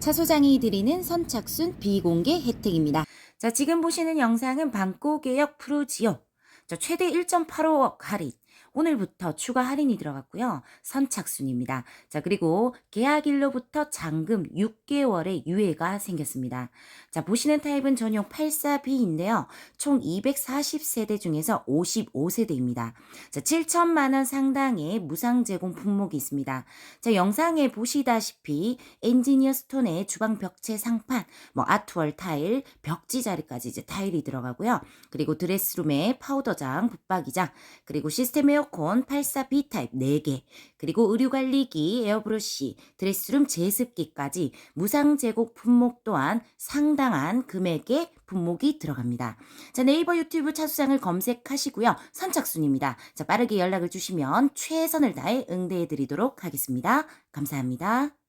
차 소장이 드리는 선착순 비공개 혜택입니다. 자, 지금 보시는 영상은 방코개역 프루지오. 자, 최대 1.85억 할인. 오늘부터 추가 할인이 들어갔고요. 선착순입니다. 자, 그리고 계약일로부터 잔금 6개월의 유예가 생겼습니다. 자, 보시는 타입은 전용 84B인데요. 총 240세대 중에서 55세대입니다. 자, 7천만 원 상당의 무상 제공 품목이 있습니다. 자, 영상에 보시다시피 엔지니어 스톤에 주방 벽체 상판, 뭐 아트월 타일, 벽지 자리까지 이제 타일이 들어가고요. 그리고 드레스룸에 파우더장, 붙박이장, 그리고 시스템 에어 컨 84B 타입 4개, 그리고 의류관리기, 에어브러쉬, 드레스룸 제습기까지 무상 제공 품목 또한 상당한 금액의 품목이 들어갑니다. 자, 네이버 유튜브 차수장을 검색하시고요. 선착순입니다. 자, 빠르게 연락을 주시면 최선을 다해 응대해 드리도록 하겠습니다. 감사합니다.